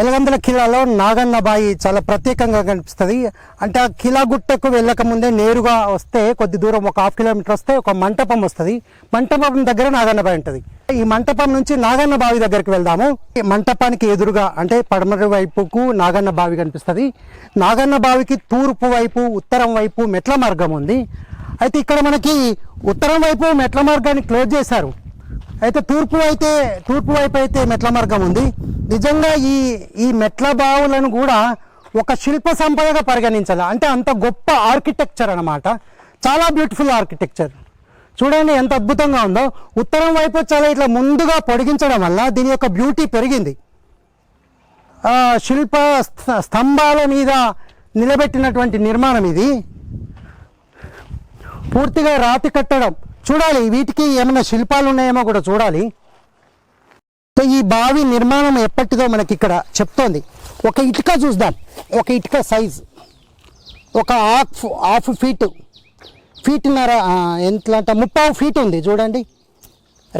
ఎలగందల కిలాలో నాగన్న బాయి చాలా ప్రత్యేకంగా కనిపిస్తుంది. అంటే ఆ కిలా గుట్టకు వెళ్ళకముందే నేరుగా వస్తే కొద్ది దూరం ఒక హాఫ్ కిలోమీటర్ వస్తే ఒక మంటపం వస్తుంది. మంటపం దగ్గర నాగన్న బావి ఉంటుంది. ఈ మంటపం నుంచి నాగన్న బావి దగ్గరికి వెళ్దాము. ఈ మంటపానికి ఎదురుగా అంటే పడమర వైపుకు నాగన్న బావి కనిపిస్తుంది. నాగన్న బావికి తూర్పు వైపు ఉత్తరం వైపు మెట్ల మార్గం ఉంది. అయితే ఇక్కడ మనకి ఉత్తరం వైపు మెట్ల మార్గాన్ని క్లోజ్ చేశారు. అయితే తూర్పు అయితే తూర్పు వైపు అయితే మెట్ల మార్గం ఉంది. నిజంగా ఈ ఈ మెట్ల బావులను కూడా ఒక శిల్ప సంపదగా పరిగణించాలి. అంటే అంత గొప్ప ఆర్కిటెక్చర్ అన్నమాట. చాలా బ్యూటిఫుల్ ఆర్కిటెక్చర్. చూడండి ఎంత అద్భుతంగా ఉందో. ఉత్తరం వైపు చాలా ఇట్లా ముందుగా పొడిగించడం వల్ల దీని యొక్క బ్యూటీ పెరిగింది. శిల్ప స్తంభాల మీద నిలబెట్టినటువంటి నిర్మాణం ఇది. పూర్తిగా రాతి కట్టడం. చూడాలి వీటికి ఏమైనా శిల్పాలు ఉన్నాయేమో కూడా చూడాలి. సో ఈ బావి నిర్మాణం ఎప్పటిదో మనకి ఇక్కడ చెప్తోంది. ఒక ఇటుక చూద్దాం. ఒక ఇటుక సైజ్ ఒక హాఫ్ హాఫ్ ఫీట్ ఫీట్న్నర ఎంత అంటే ముప్పావు ఫీట్ ఉంది చూడండి.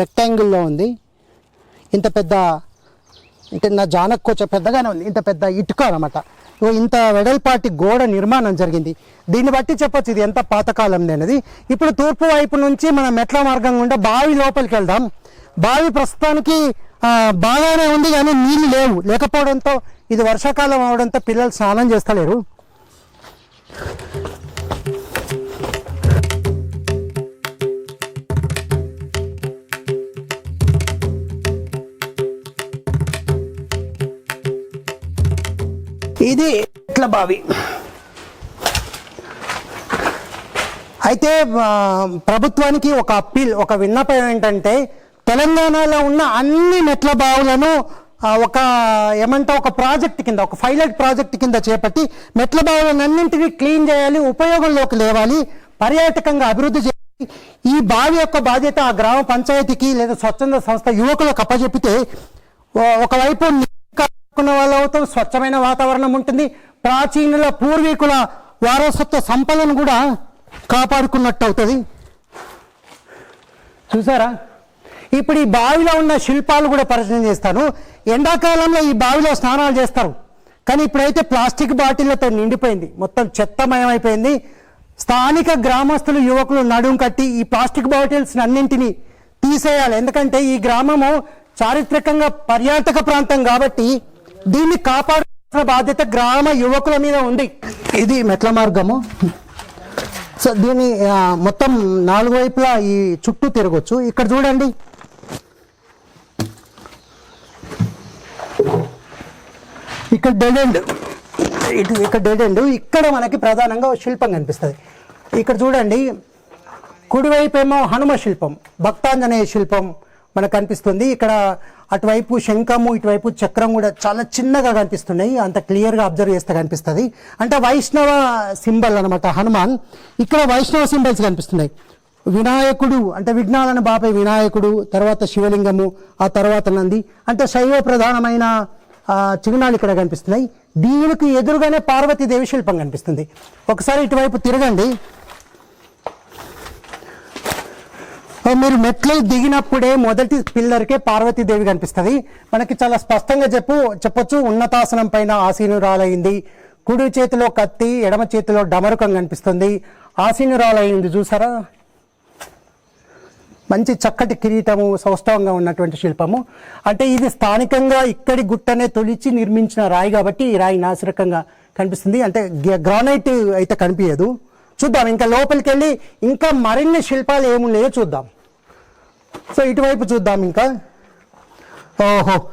రెక్టాంగిల్లో ఉంది. ఇంత పెద్ద అంటే నా జానక్కు కొంచెం పెద్దగానే ఉంది. ఇంత పెద్ద ఇటుక అనమాట ఇంత వెడల్పాటి గోడ నిర్మాణం జరిగింది. దీన్ని బట్టి చెప్పొచ్చు ఇది ఎంత పాతకాలంది అనేది. ఇప్పుడు తూర్పు వైపు నుంచి మనం మెట్ల మార్గం గుండా బావి లోపలికి వెళ్దాం. బావి ప్రస్తుతానికి బాగానే ఉంది కానీ నీళ్ళు లేవు. లేకపోవడంతో ఇది వర్షాకాలం అవడంతో పిల్లలు స్నానం చేస్తలేరు. ఇది ఎట్ల బావి. అయితే ప్రభుత్వానికి ఒక అప్పీల్ ఒక విన్నపం ఏంటంటే తెలంగాణలో ఉన్న అన్ని మెట్ల బావులను ఒక ఏమంటే ఒక ప్రాజెక్ట్ కింద ఒక పైలట్ ప్రాజెక్ట్ కింద చేపట్టి మెట్ల బావులన్నింటినీ క్లీన్ చేయాలి ఉపయోగంలోకి లేవాలి పర్యాటకంగా అభివృద్ధి చేయాలి. ఈ బావి యొక్క బాధ్యత ఆ గ్రామ పంచాయతీకి లేదా స్వచ్ఛంద సంస్థ యువకులకు అప్పజెపితే ఒకవైపు కాకున్న వాళ్ళు అవుతాం స్వచ్ఛమైన వాతావరణం ఉంటుంది. ప్రాచీనుల పూర్వీకుల వారసత్వ సంపదను కూడా కాపాడుకున్నట్టు అవుతుంది. చూసారా? ఇప్పుడు ఈ బావిలో ఉన్న శిల్పాలు కూడా పరిచయం చేస్తాను. ఎండాకాలంలో ఈ బావిలో స్నానాలు చేస్తారు. కానీ ఇప్పుడైతే ప్లాస్టిక్ బాటిళ్ళతో నిండిపోయింది. మొత్తం చెత్తమయమైపోయింది స్థానిక గ్రామస్తులు యువకులు నడుం కట్టి ఈ ప్లాస్టిక్ బాటిల్స్ అన్నింటినీ తీసేయాలి. ఎందుకంటే ఈ గ్రామము చారిత్రకంగా పర్యాటక ప్రాంతం కాబట్టి దీన్ని కాపాడాల్సిన బాధ్యత గ్రామ యువకుల మీద ఉంది. ఇది మెట్ల మార్గము. సో దీన్ని మొత్తం నాలుగు వైపులా ఈ చుట్టూ తిరగచ్చు. ఇక్కడ చూడండి. ఇక్కడ డెడ్ ఎండ్. ఇటు ఇక్కడ డెడ్ ఎండ్. ఇక్కడ మనకి ప్రధానంగా శిల్పం కనిపిస్తుంది. ఇక్కడ చూడండి. కుడివైపు ఏమో హనుమ శిల్పం భక్తాంజనేయ శిల్పం మనకు కనిపిస్తుంది. ఇక్కడ అటువైపు శంఖము ఇటువైపు చక్రం కూడా చాలా చిన్నగా కనిపిస్తున్నాయి. అంత క్లియర్గా అబ్జర్వ్ చేస్తే కనిపిస్తుంది. అంటే వైష్ణవ సింబల్ అనమాట హనుమాన్. ఇక్కడ వైష్ణవ సింబల్స్ కనిపిస్తున్నాయి. వినాయకుడు అంటే విఘ్నాలను బాపే వినాయకుడు తర్వాత శివలింగము ఆ తర్వాత నంది. అంటే శైవ ప్రధానమైన చిహ్నాలు ఇక్కడ కనిపిస్తున్నాయి. దీనికి ఎదురుగానే పార్వతీదేవి శిల్పం కనిపిస్తుంది. ఒకసారి ఇటువైపు తిరగండి ఆ, మీరు మెట్లు దిగినప్పుడే మొదటి పిల్లర్కే పార్వతీదేవి కనిపిస్తుంది. మనకి చాలా స్పష్టంగా చెప్పు చెప్పొచ్చు. ఉన్నతాసనం పైన ఆసీనురాలైంది. కుడి చేతిలో కత్తి ఎడమ చేతిలో డమరుకం కనిపిస్తుంది. ఆసీనురాలైంది చూసారా? మంచి చక్కటి కిరీటము సౌష్ఠవంగా ఉన్నటువంటి శిల్పము. అంటే ఇది స్థానికంగా ఇక్కడి గుట్టనే తొలిచి నిర్మించిన రాయి కాబట్టి ఈ రాయి నాసిరకంగా కనిపిస్తుంది. అంటే గ్రానైట్ అయితే కనిపించదు. చూద్దాం ఇంకా లోపలికి వెళ్ళి ఇంకా మరిన్ని శిల్పాలు ఏమున్నాయో చూద్దాం. సో ఇటువైపు చూద్దాం ఇంకా. ఓహో.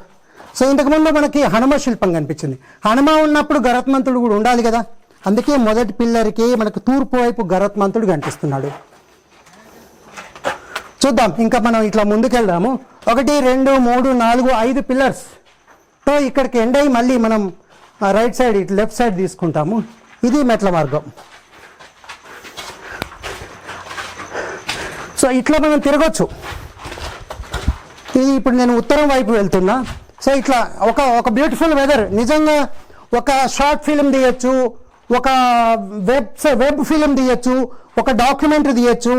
సో ఇంతకుముందు మనకి హనుమ శిల్పం కనిపించింది. హనుమ ఉన్నప్పుడు గరత్మంతుడు కూడా ఉండాలి కదా. అందుకే మొదటి పిల్లర్కి మనకు తూర్పు వైపు గరత్మంతుడు కనిపిస్తున్నాడు. చూద్దాం ఇంకా మనం ఇట్లా ముందుకెళ్దాము. ఒకటి రెండు మూడు నాలుగు ఐదు పిల్లర్స్. తో ఇక్కడికి ఎండ్ అయ్యి మళ్ళీ మనం రైట్ సైడ్ ఇటు లెఫ్ట్ సైడ్ తీసుకుంటాము. ఇది మెట్ల మార్గం. సో ఇట్లా మనం తిరగచ్చు. ఇది ఇప్పుడు నేను ఉత్తరం వైపు వెళ్తున్నా. సో ఇట్లా ఒక ఒక బ్యూటిఫుల్ వెదర్ నిజంగా ఒక షార్ట్ ఫిలిం తీయచ్చు ఒక వెబ్ వెబ్ ఫిలిం తీయచ్చు ఒక డాక్యుమెంటరీ తీయచ్చు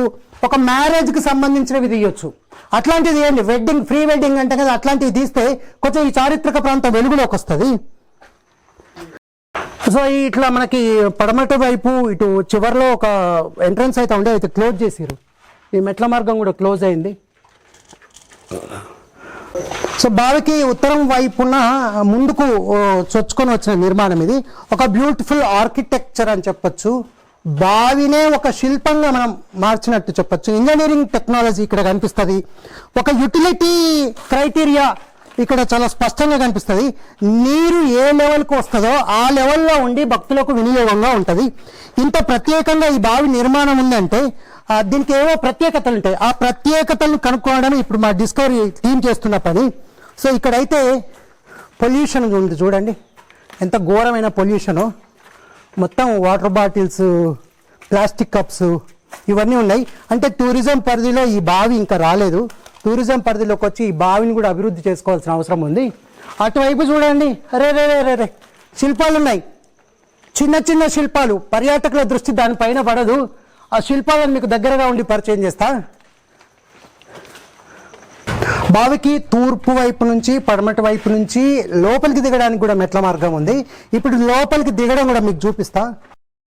ఒక మ్యారేజ్కి సంబంధించినవి తీయొచ్చు. అట్లాంటిది ఏంటి? వెడ్డింగ్ ప్రీ వెడ్డింగ్ అంటే కదా అట్లాంటివి తీస్తే కొంచెం ఈ చారిత్రక ప్రాంతం వెలుగులోకి వస్తుంది. సో ఇట్లా మనకి పడమటి వైపు ఇటు చివర్లో ఒక ఎంట్రన్స్ అయితే ఉండే అయితే క్లోజ్ చేసిరు ఈ మెట్ల మార్గం కూడా క్లోజ్ అయింది. సో బావికి ఉత్తరం వైపున ముందుకు చొచ్చుకొని వచ్చిన నిర్మాణం ఇది. ఒక బ్యూటిఫుల్ ఆర్కిటెక్చర్ అని చెప్పొచ్చు. బావినే ఒక శిల్పంగా మనం మార్చినట్టు చెప్పొచ్చు. ఇంజనీరింగ్ టెక్నాలజీ ఇక్కడ కనిపిస్తుంది. ఒక యుటిలిటీ క్రైటీరియా ఇక్కడ చాలా స్పష్టంగా కనిపిస్తుంది. నీరు ఏ లెవెల్కి వస్తుందో ఆ లెవెల్లో ఉండి భక్తులకు వినియోగంగా ఉంటుంది. ఇంత ప్రత్యేకంగా ఈ బావి నిర్మాణం ఉందంటే దీనికి ఏవో ప్రత్యేకతలు ఉంటాయి. ఆ ప్రత్యేకతలను కనుక్కోవడం ఇప్పుడు మా డిస్కవరీ టీం చేస్తున్న పని. సో ఇక్కడైతే పొల్యూషన్ ఉంది చూడండి. ఎంత ఘోరమైన పొల్యూషను. మొత్తం వాటర్ బాటిల్స్ ప్లాస్టిక్ కప్స్ ఇవన్నీ ఉన్నాయి. అంటే టూరిజం పరిధిలో ఈ బావి ఇంకా రాలేదు. టూరిజం పరిధిలోకి వచ్చి ఈ బావిని కూడా అభివృద్ధి చేసుకోవాల్సిన అవసరం ఉంది. అటువైపు చూడండి. అరే రే రే రే రే. శిల్పాలు ఉన్నాయి. చిన్న చిన్న శిల్పాలు పర్యాటకుల దృష్టి దానిపైన పడదు. ఆ శిల్పాలను మీకు దగ్గరగా ఉండి పరిచయం చేస్తా. బావికి తూర్పు వైపు నుంచి పడమటి వైపు నుంచి లోపలికి దిగడానికి కూడా మెట్ల మార్గం ఉంది. ఇప్పుడు లోపలికి దిగడం కూడా మీకు చూపిస్తా.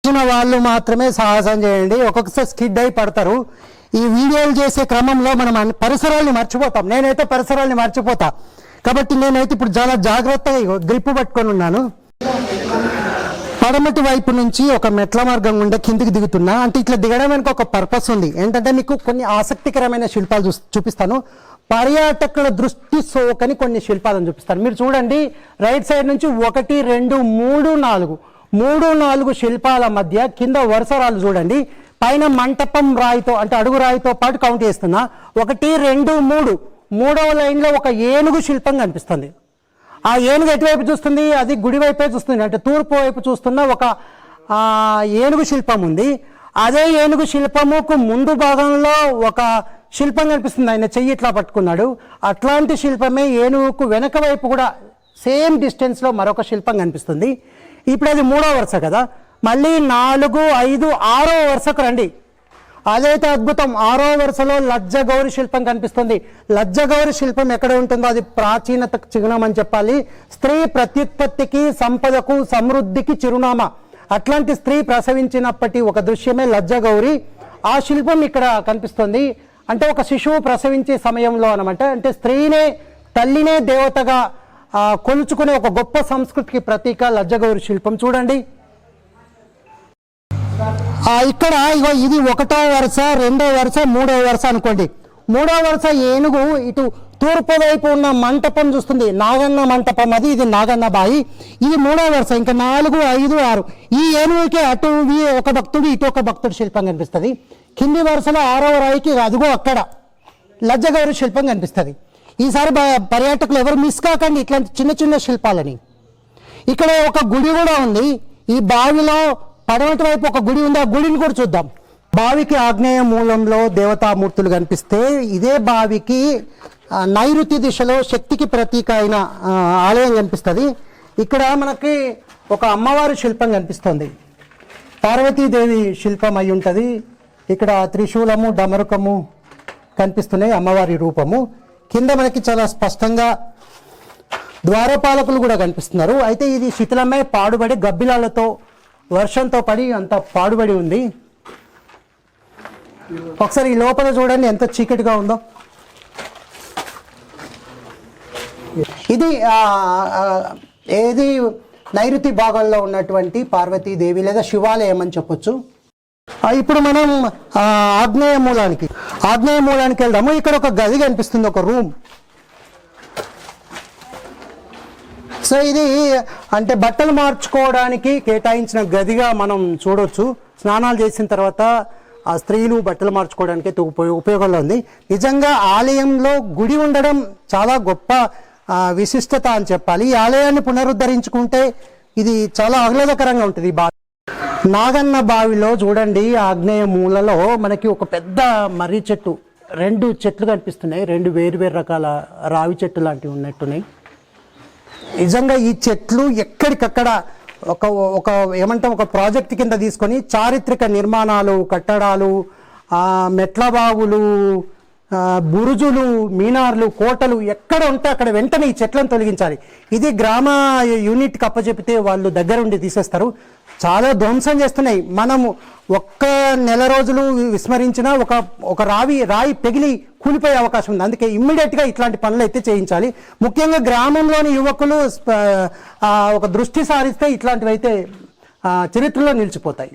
వచ్చిన వాళ్ళు మాత్రమే సాహసం చేయండి. ఒక్కొక్కసారి స్కిడ్ అయి పడతారు. ఈ వీడియోలు చేసే క్రమంలో మనం పరిసరాల్ని మర్చిపోతాం. నేనైతే పరిసరాల్ని మర్చిపోతా. కాబట్టి నేనైతే ఇప్పుడు చాలా జాగ్రత్తగా గ్రిప్ పట్టుకొని ఉన్నాను. పడమటి వైపు నుంచి ఒక మెట్ల మార్గం గుండా కిందికి దిగుతున్నా. అంటే ఇట్లా దిగడం వెనుక ఒక పర్పస్ ఉంది. ఏంటంటే మీకు కొన్ని ఆసక్తికరమైన శిల్పాలు చూ చూపిస్తాను. పర్యాటకుల దృష్టి సోకని కొన్ని శిల్పాలను చూపిస్తాను. మీరు చూడండి రైట్ సైడ్ నుంచి ఒకటి రెండు మూడు నాలుగు. మూడు నాలుగు శిల్పాల మధ్య కింద వరుసరాలు చూడండి. పైన మంటపం రాయితో అంటే అడుగు రాయితో పాటు కౌంట్ చేస్తున్నా. ఒకటి రెండు మూడు. మూడవ లైన్లో ఒక ఏనుగు శిల్పం కనిపిస్తుంది. ఆ ఏనుగు ఎటువైపు చూస్తుంది? అది గుడి వైపే చూస్తుంది. అంటే తూర్పు వైపు చూస్తున్న ఒక ఏనుగు శిల్పం ఉంది. అదే ఏనుగు శిల్పముకు ముందు భాగంలో ఒక శిల్పం కనిపిస్తుంది. ఆయన చెయ్యి ఇట్లా పట్టుకున్నాడు. అట్లాంటి శిల్పమే ఏనుగుకు వెనక వైపు కూడా సేమ్ డిస్టెన్స్లో మరొక శిల్పం కనిపిస్తుంది. ఇప్పుడు అది మూడో వరుస కదా. మళ్ళీ నాలుగు ఐదు ఆరో వరుసకు రండి. అదైతే అద్భుతం. ఆరో వరుసలో లజ్జ గౌరి శిల్పం కనిపిస్తుంది. లజ్జ గౌరి శిల్పం ఎక్కడ ఉంటుందో అది ప్రాచీనత చిహ్నం అని చెప్పాలి. స్త్రీ ప్రత్యుత్పత్తికి సంపదకు సమృద్ధికి చిరునామా. అట్లాంటి స్త్రీ ప్రసవించినప్పటి ఒక దృశ్యమే లజ్జ గౌరి. ఆ శిల్పం ఇక్కడ కనిపిస్తుంది. అంటే ఒక శిశువు ప్రసవించే సమయంలో అనమాట అంటే స్త్రీనే తల్లినే దేవతగా కొలుచుకునే ఒక గొప్ప సంస్కృతికి ప్రతీక లజ్జగౌరి శిల్పం. చూడండి. ఇక్కడ ఇగో ఇది ఒకటో వరుస రెండో వరుస మూడో వరుస అనుకోండి. మూడో వరుస ఏనుగు ఇటు తూర్పు వైపు ఉన్న మంటపం చూస్తుంది. నాగన్న మంటపం అది ఇది నాగన్న బాయి. ఇది మూడో వరుస ఇంకా నాలుగు ఐదు ఆరు. ఈ ఏనుగుకి అటు ఒక భక్తుడు ఇటు ఒక భక్తుడు శిల్పం కనిపిస్తుంది. కింది వరుసలో ఆరవ రాయికి అదిగో అక్కడ లజ్జగౌరి శిల్పం కనిపిస్తుంది. ఈసారి పర్యాటకులు ఎవరు మిస్ కాకండి ఇట్లాంటి చిన్న చిన్న శిల్పాలని. ఇక్కడ ఒక గుడి కూడా ఉంది. ఈ బావిలో పడమటి వైపు ఒక గుడి ఉంది. ఆ గుడిని కూడా చూద్దాం. బావికి ఆగ్నేయ మూలంలో దేవతామూర్తులు కనిపిస్తే ఇదే బావికి నైరుతి దిశలో శక్తికి ప్రతీక అయిన ఆలయం కనిపిస్తుంది. ఇక్కడ మనకి ఒక అమ్మవారి శిల్పం కనిపిస్తుంది. పార్వతీదేవి శిల్పం అయి ఉంటుంది. ఇక్కడ త్రిశూలము డమరుకము కనిపిస్తున్నాయి అమ్మవారి రూపము. కింద మనకి చాలా స్పష్టంగా ద్వారపాలకులు కూడా కనిపిస్తున్నారు. అయితే ఇది శిథిలమై పాడుబడి గబ్బిలాలతో వర్షంతో పడి అంత పాడుబడి ఉంది. ఒకసారి ఈ లోపల చూడండి ఎంత చీకటిగా ఉందో. ఇది ఏది నైరుతి భాగంలో ఉన్నటువంటి పార్వతీదేవి లేదా శివాలయం అని చెప్పొచ్చు. ఇప్పుడు మనం ఆగ్నేయ మూలానికి ఆగ్నేయ మూలానికి వెళ్దాము. ఇక్కడ ఒక గది కనిపిస్తుంది ఒక రూమ్. సో ఇది అంటే బట్టలు మార్చుకోవడానికి కేటాయించిన గదిగా మనం చూడవచ్చు స్నానాలు చేసిన తర్వాత ఆ స్త్రీలు బట్టలు మార్చుకోవడానికి అయితే ఉపయోగంలో ఉంది. నిజంగా ఆలయంలో గుడి ఉండడం చాలా గొప్ప విశిష్టత అని చెప్పాలి. ఈ ఆలయాన్ని పునరుద్ధరించుకుంటే ఇది చాలా ఆహ్లాదకరంగా ఉంటుంది ఈ నాగన్న బావిలో చూడండి ఆగ్నేయ మూలలో మనకి ఒక పెద్ద మర్రి చెట్టు రెండు చెట్లు కనిపిస్తున్నాయి. రెండు వేరు వేరు రకాల రావి చెట్టు లాంటివి ఉన్నట్టున్నాయి. నిజంగా ఈ చెట్లు ఎక్కడికక్కడ ఒక ఒక ఏమంటాం ఒక ప్రాజెక్ట్ కింద తీసుకొని చారిత్రక నిర్మాణాలు కట్టడాలు మెట్ల బావులు బురుజులు మీనార్లు కోటలు ఎక్కడ ఉంటే అక్కడ వెంటనే ఈ చెట్లను తొలగించాలి. ఇది గ్రామ యూనిట్కి అప్పచెపితే వాళ్ళు దగ్గరుండి తీసేస్తారు. చాలా ధ్వంసం చేస్తున్నాయి. మనము ఒక్క నెల రోజులు విస్మరించినా ఒక ఒక రావి రాయి పెగిలి కూలిపోయే అవకాశం ఉంది. అందుకే ఇమ్మీడియట్గా ఇట్లాంటి పనులు అయితే చేయించాలి. ముఖ్యంగా గ్రామంలోని యువకులు ఒక దృష్టి సారిస్తే ఇట్లాంటివి అయితే చరిత్రలో నిలిచిపోతాయి.